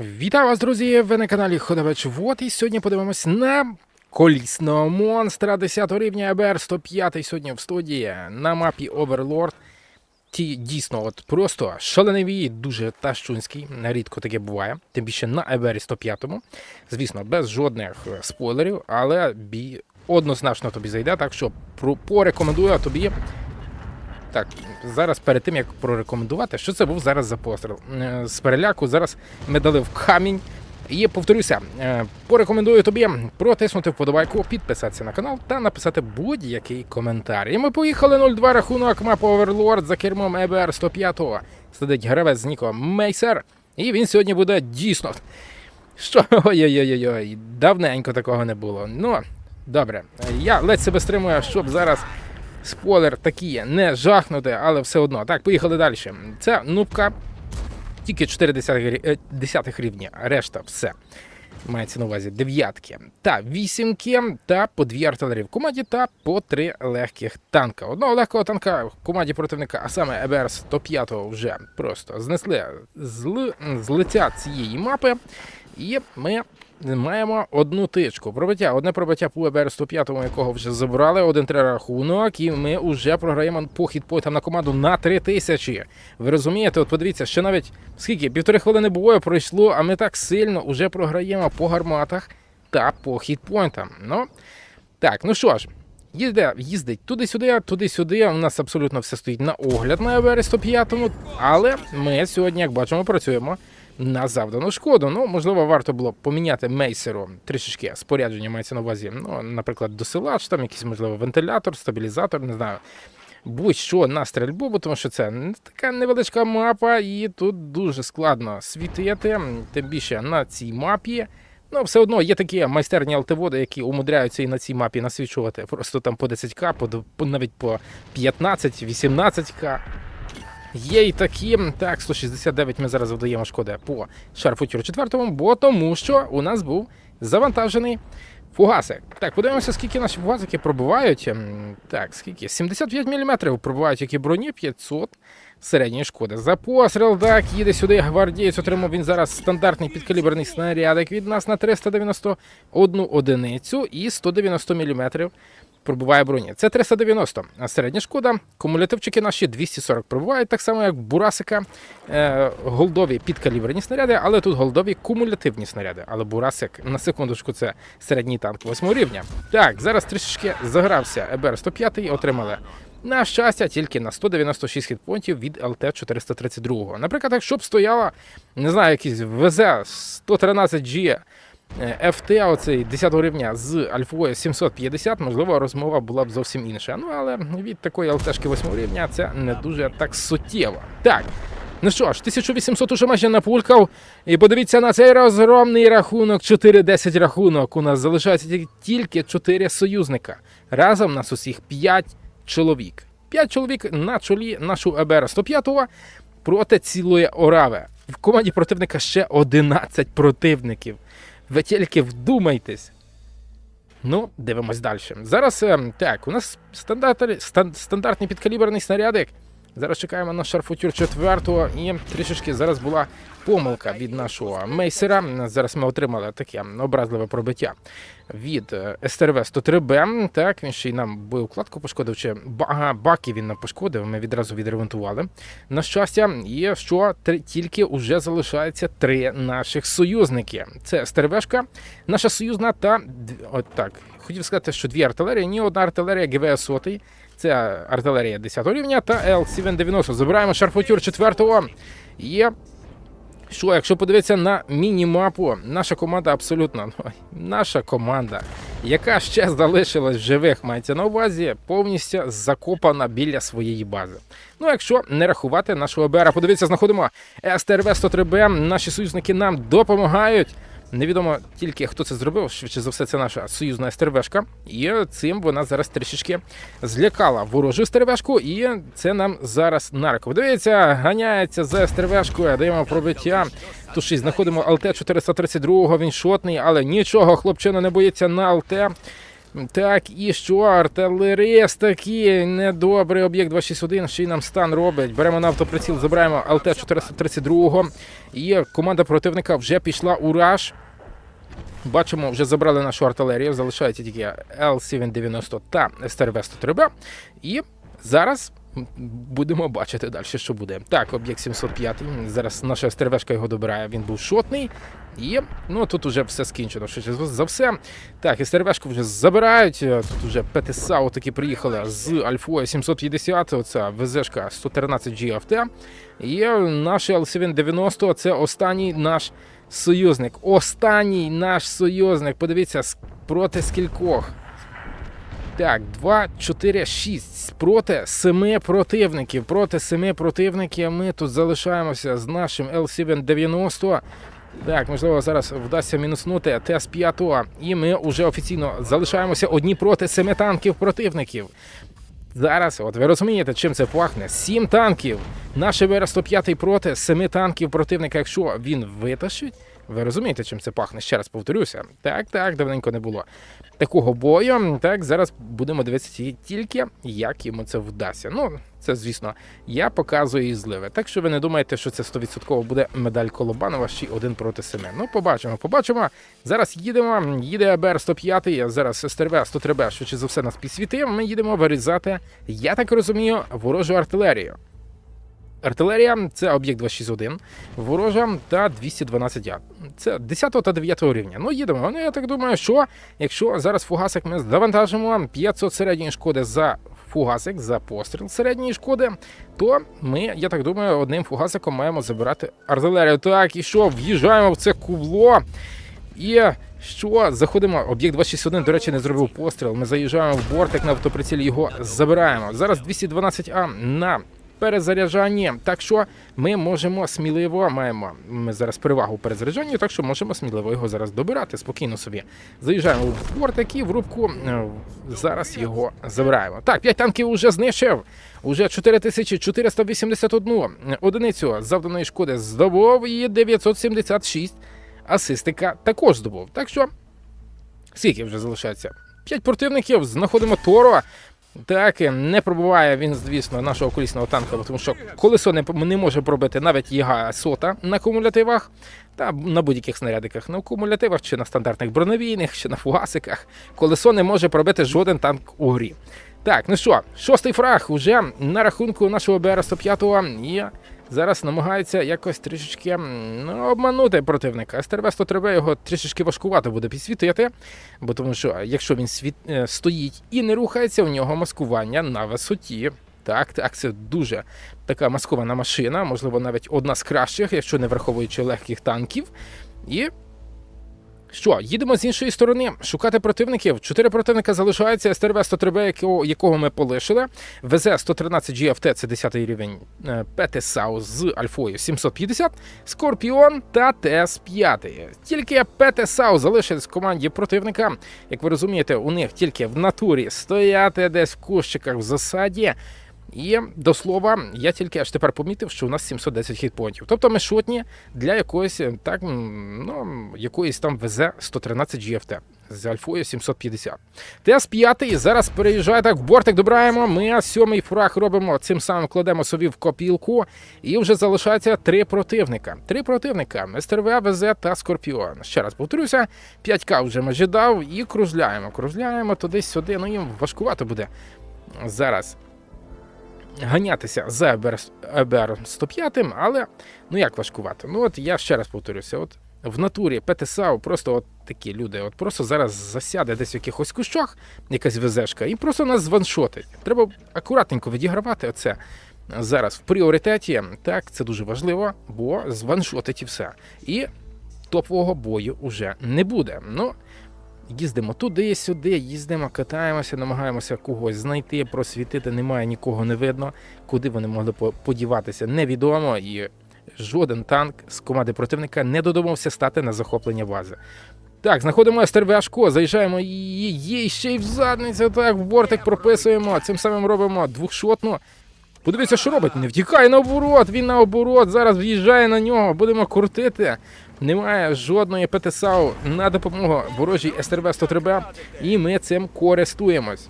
Вітаю вас, друзі! Ви на каналі Ходович Вот. І сьогодні подивимось на колісного монстра 10 рівня АБР 105 сьогодні в студії на мапі Overlord. Ті дійсно, от просто шаленеві, дуже тащунський. Рідко таке буває. Тим більше на АБР 105. Звісно, без жодних е, спойлерів, але бій однозначно тобі зайде. Так що порекомендую тобі так, зараз перед тим як прорекомендувати, що це був зараз за постріл. Е, З переляку зараз ми дали в камінь. І повторюся, е, порекомендую тобі протиснути вподобайку, підписатися на канал та написати будь-який коментар. І ми поїхали 0-2 рахунок мапа Overlord за кермом EBR 105 Сидить гравець з ніком Мейсер. І він сьогодні буде дійсно. Що ой-ой-ой, давненько такого не було. Ну, добре, я ледь себе стримую, щоб зараз спойлер такий не жахнути, але все одно. Так, поїхали далі. Це нубка, тільки 4 десятих рі- е, десятих рівня, а решта все. Мається на увазі дев'ятки та вісімки та по дві артилерії в команді та по три легких танка. Одного легкого танка в команді противника, а саме ЕБР 105 вже просто знесли з, з лиця цієї мапи. І ми маємо одну тичку. Пробиття, одне пробиття по ЕБР 105, якого вже забрали, один три рахунок, і ми вже програємо по хітпойтам на команду на 3 тисячі. Ви розумієте, от подивіться, що навіть скільки півтори хвилини бою пройшло, а ми так сильно вже програємо по гарматах та по хітпойнтам. Ну так, ну що ж. Їде, їздить туди-сюди, туди-сюди. У нас абсолютно все стоїть на огляд на ЕВР 105, але ми сьогодні, як бачимо, працюємо на завдану шкоду. Ну, можливо, варто було поміняти мейсеру трішечки спорядження мається на увазі. Ну, наприклад, досилач, там якийсь, можливо, вентилятор, стабілізатор, не знаю. Будь-що на стрільбу, бо тому що це така невеличка мапа, і тут дуже складно світити, тим більше на цій мапі. Ну, все одно є такі майстерні алтиводи, які умудряються і на цій мапі насвічувати. Просто там по 10к, по навіть по 15-18к. Є і такі. Так, 169 ми зараз задаємо шкоди по шарфутюру 4, бо тому що у нас був завантажений фугасик. Так, подивимося, скільки наші фугасики пробивають. Ем, Так, скільки? 75 мм пробивають які броні, 500 середньої шкоди. За постріл, так, їде сюди гвардієць, отримав він зараз стандартний підкаліберний снарядик від нас на 391 одиницю і 190 мм пробиває броні. Це 390, а середня шкода. Кумулятивчики наші 240 пробивають, так само як Бурасика. Е, голдові підкаліберні снаряди, але тут голдові кумулятивні снаряди. Але Бурасик, на секундочку, це середній танк 8 рівня. Так, зараз трішечки загрався ЕБР 105 отримали. На щастя, тільки на 196 хітпонтів від ЛТ-432. Наприклад, якщо б стояла, не знаю, якийсь ВЗ 113G е, FT, оцей 10 рівня з Альфою 750, можливо, розмова була б зовсім інша. Ну, але від такої ЛТшки 8 рівня це не дуже так суттєво. Так. Ну що ж, 1800 уже майже напулькав. І подивіться на цей розгромний рахунок. 4-10 рахунок. У нас залишається тільки- тільки 4 союзника. Разом нас усіх 5 чоловік. 5 чоловік на чолі нашого ЕБР 105 проти цілої Орави. В команді противника ще 11 противників. Ви тільки вдумайтесь. Ну, дивимось далі. Зараз ем, так, у нас стандартний, стандартний підкаліберний снарядик. Зараз чекаємо на шарфутюр четвертого і трішечки зараз була помилка від нашого мейсера. Зараз ми отримали таке образливе пробиття від е, СТРВ 103Б. Так, він ще й нам боєукладку пошкодив, чи баки він нам пошкодив. Ми відразу відремонтували. На щастя, є що три- тільки вже залишається три наших союзники. Це СТРВшка, наша союзна та от так. Хотів сказати, що дві артилерії, ні одна артилерія ГВС 100 це артилерія 10 рівня та L790. Забираємо шарфутюр 4-го. Є. Що, якщо подивитися на міні-мапу, наша команда абсолютно ну, наша команда, яка ще залишилась в живих, мається на увазі, повністю закопана біля своєї бази. Ну, якщо не рахувати нашого БР, подивіться, знаходимо СТРВ 103Б. Наші союзники нам допомагають. Невідомо тільки хто це зробив, швидше за все, це наша союзна стервешка. І цим вона зараз трішечки злякала ворожу стервешку, і це нам зараз на руку. Дивіться, ганяється за стервешкою, даємо пробиття. Туші знаходимо ЛТ 432, він шотний, але нічого, хлопчина не боїться на ЛТ. Так, і що, артилерист такий, недобрий об'єкт 261, ще й нам стан робить. Беремо на автоприціл, забираємо ЛТ-432. І команда противника вже пішла у раш. Бачимо, вже забрали нашу артилерію, залишається тільки L790 та СТРВ-103Б. І зараз будемо бачити далі, що буде. Так, об'єкт 705. Зараз наша СТРВшка його добирає. Він був шотний. І ну тут уже все скінчено. Що за все. Так, СТРВшку вже забирають. Тут вже ПТСАУ таки приїхали з Альфою 750. Оця ВЗшка 113 GFT. І наш Л-790 це останній наш союзник. Останній наш союзник. Подивіться, проти скількох. Так, 2, 4, 6. Проти 7 противників. Проти 7 противників ми тут залишаємося з нашим L790. Так, можливо, зараз вдасться мінуснути ТС-5. І ми вже офіційно залишаємося одні проти 7 танків противників. Зараз, от ви розумієте, чим це пахне? Сім танків. Наш ВР-105 проти семи танків противника, якщо він витащить. Ви розумієте, чим це пахне? Ще раз повторюся. Так, так, давненько не було такого бою. Так, зараз будемо дивитися тільки, як йому це вдасться. Ну, це, звісно, я показую і зливи. Так що ви не думаєте, що це 100% буде медаль Колобанова ще один проти семи. Ну, побачимо, побачимо. Зараз їдемо. Їде АБР 105, зараз СТРВ 103Б, швидше за все нас підсвітив. Ми їдемо вирізати, я так розумію, ворожу артилерію. Артилерія це об'єкт 261, ворожа та 212 я. Це 10 та 9 рівня. Ну, їдемо. Ну, я так думаю, що якщо зараз фугасик ми завантажимо 500 середньої шкоди за фугасик, за постріл середньої шкоди, то ми, я так думаю, одним фугасиком маємо забирати артилерію. Так, і що, в'їжджаємо в це кубло. І що, заходимо, об'єкт 261, до речі, не зробив постріл. Ми заїжджаємо в бортик на автоприцілі, його забираємо. Зараз 212А на перезаряджанні. Так що ми можемо сміливо маємо ми зараз перевагу у перезаряджанні, так що можемо сміливо його зараз добирати спокійно собі. Заїжджаємо в бортик і в рубку е, зараз його забираємо. Так, 5 танків уже знищив. Уже 4481 одиницю завданої шкоди здобув і 976 асистика також здобув. Так що скільки вже залишається? П'ять противників, знаходимо Торо. Так, не пробуває він, звісно, нашого колісного танка, тому що колесо не, не може пробити навіть єга сота на кумулятивах та на будь-яких снарядиках на кумулятивах, чи на стандартних броневійних, чи на фугасиках. Колесо не може пробити жоден танк у грі. Так, ну що, шостий фраг уже на рахунку нашого БР-105 і зараз намагається якось трішечки ну, обманути противника. Стервесто треба його трішечки важкувато буде підсвітити, бо тому що якщо він світ, е, стоїть і не рухається, у нього маскування на висоті. Так, так, це дуже така маскована машина, можливо, навіть одна з кращих, якщо не враховуючи легких танків. І що, їдемо з іншої сторони шукати противників. Чотири противника залишаються. СТРВ 103Б, якого, якого ми полишили. ВЗ 113 GFT, це 10 рівень е, ПТ САУ з Альфою 750, Скорпіон та ТС-5. Тільки ПТ САУ залишились в команді противника. Як ви розумієте, у них тільки в натурі стояти десь в кущиках в засаді. І до слова, я тільки аж тепер помітив, що у нас 710 хітпоінтів. Тобто ми шотні для якоїсь так, ну, якоїсь там ВЗ 113 GFT з Альфою 750. ТС-5 зараз переїжджає так в бортик, добираємо. Ми сьомий фраг робимо, цим самим кладемо собі в копілку. І вже залишається три противника. Три противника: СТРВ, ВЗ та Скорпіон. Ще раз повторюся, 5К вже майже дав і кружляємо. Кружляємо туди-сюди. Ну їм важкувато буде зараз ганятися за ЕБР 105, але ну як важкувато. Ну от я ще раз повторюся, от в натурі ПТСАУ просто от такі люди, от просто зараз засяде десь в якихось кущах, якась везешка, і просто нас званшотить. Треба акуратненько відігравати оце. Зараз в пріоритеті, так, це дуже важливо, бо званшотить і все. І топового бою вже не буде. Ну, Їздимо туди-сюди, їздимо, катаємося, намагаємося когось знайти, просвітити. Немає нікого не видно. Куди вони могли подіватися, невідомо. І жоден танк з команди противника не додумався стати на захоплення бази. Так, знаходимо СТРВшко, заїжджаємо її, ще й в задницю, так, в бортик прописуємо. Цим самим робимо двохшотну. Подивіться, що робить. Не втікає наоборот, він наоборот. Зараз в'їжджає на нього, будемо крутити. Немає жодної ПТСАУ на допомогу ворожій СТРВ-103Б, і ми цим користуємось.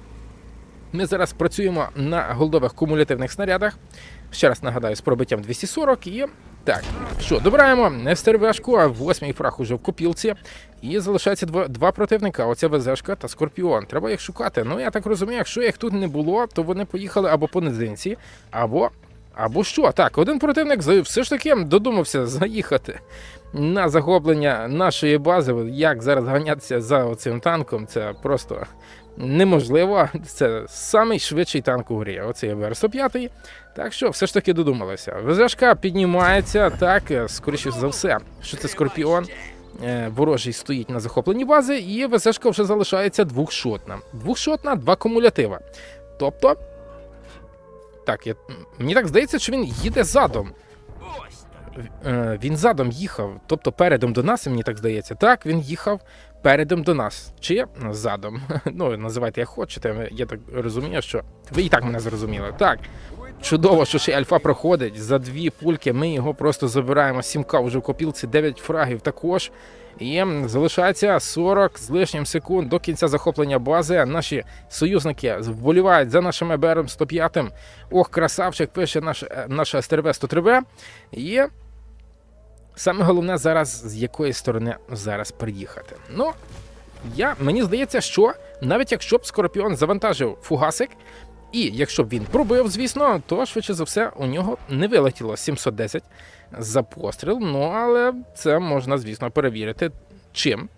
Ми зараз працюємо на голдових кумулятивних снарядах. Ще раз нагадаю, з пробиттям 240 і. Так, що, добираємо СТРВшку, а восьмий фраг уже в копілці. І залишається два, два противника: оця ВЗшка та Скорпіон. Треба їх шукати. Ну, я так розумію, якщо їх тут не було, то вони поїхали або по низинці, або. Або що? Так, один противник все ж таки додумався заїхати на захоплення нашої бази. Як зараз ганятися за цим танком, це просто неможливо. Це самий швидший танк у грі. Оцей ВР-105. Так що все ж таки додумалися. ВЗшка піднімається, так, е, скоріше за все, що це Скорпіон. Е, Ворожий стоїть на захопленні бази, і ВЗшка вже залишається двохшотна. Двохшотна, два кумулятива. Тобто. Так, я, мені так здається, що він їде задом. Е, Він задом їхав, тобто передом до нас, мені так здається. Так, він їхав передом до нас. Чи задом. Ну, називайте як хочете. Я так розумію, що ви і так мене зрозуміли. Так. Чудово, що ще альфа проходить. За дві пульки ми його просто забираємо. 7К вже в копілці, 9 фрагів також. І залишається 40 з лишнім секунд до кінця захоплення бази. Наші союзники вболівають за нашим ЕБРом 105. Ох, красавчик, пише наш, е, наша СТРВ 103Б. І саме головне зараз з якої сторони зараз приїхати. Ну, я, мені здається, що навіть якщо б Скорпіон завантажив фугасик, і якщо б він пробив, звісно, то швидше за все у нього не вилетіло 710 за постріл. Ну але це можна, звісно, перевірити. Чим?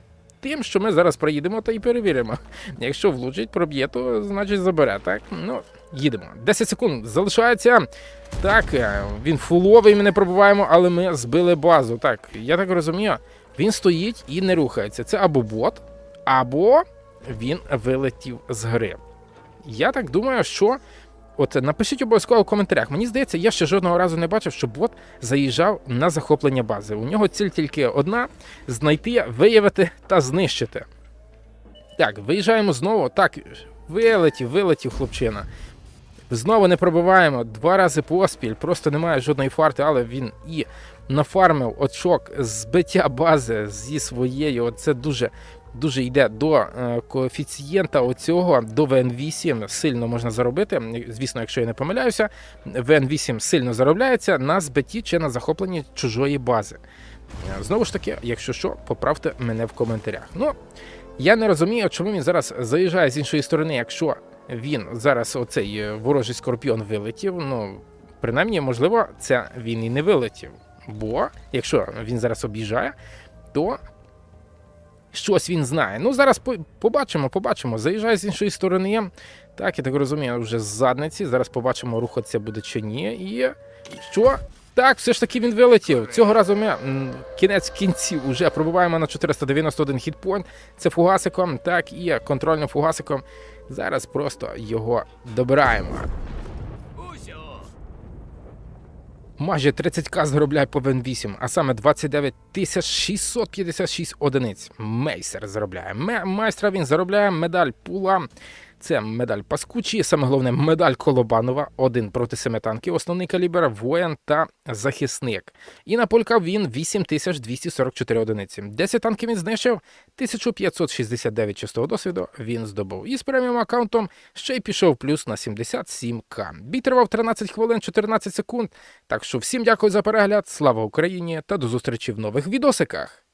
Тим, що ми зараз проїдемо та і перевіримо. Якщо влучить, проб'є, то значить забере. Так, ну їдемо. 10 секунд залишається. Так, е, він фуловий, ми не пробуваємо, але ми збили базу. Так, я так розумію, він стоїть і не рухається. Це або бот, або він вилетів з гри. Я так думаю, що. От напишіть обов'язково в коментарях. Мені здається, я ще жодного разу не бачив, що бот заїжджав на захоплення бази. У нього ціль тільки одна: знайти, виявити та знищити. Так, виїжджаємо знову. Так, вилетів, вилетів хлопчина. Знову не пробиваємо два рази поспіль, просто немає жодної фарти, але він і нафармив очок збиття бази зі своєю. Оце дуже дуже йде до е, коефіцієнта оцього, до ВН8 сильно можна заробити. Звісно, якщо я не помиляюся, ВН8 сильно заробляється на збитті чи на захопленні чужої бази. Е, Знову ж таки, якщо що, поправте мене в коментарях. Ну, я не розумію, чому він зараз заїжджає з іншої сторони, якщо він зараз оцей е, ворожий скорпіон вилетів. Ну, принаймні, можливо, це він і не вилетів. Бо якщо він зараз об'їжджає, то щось він знає. Ну, зараз побачимо, побачимо. Заїжджає з іншої сторони. Так, я так розумію, вже з задниці. Зараз побачимо, рухатися буде чи ні. І що? Так, все ж таки він вилетів. Цього разу ми кінець кінців уже пробуваємо на 491 хітпойнт. Це фугасиком, так, і контрольним фугасиком. Зараз просто його добираємо. Майже 30к заробляє по Вен 8, а саме 29 656 одиниць. Мейсер заробляє. Майстра він заробляє медаль пула. Це медаль Паскучі, саме головне медаль Колобанова, один проти семи танків, основний калібр, воїн та захисник. І на полька він 8244 одиниці. 10 танків він знищив, 1569 чистого досвіду він здобув. І з преміум аккаунтом ще й пішов плюс на 77к. Бій тривав 13 хвилин 14 секунд. Так що всім дякую за перегляд, слава Україні та до зустрічі в нових відосиках.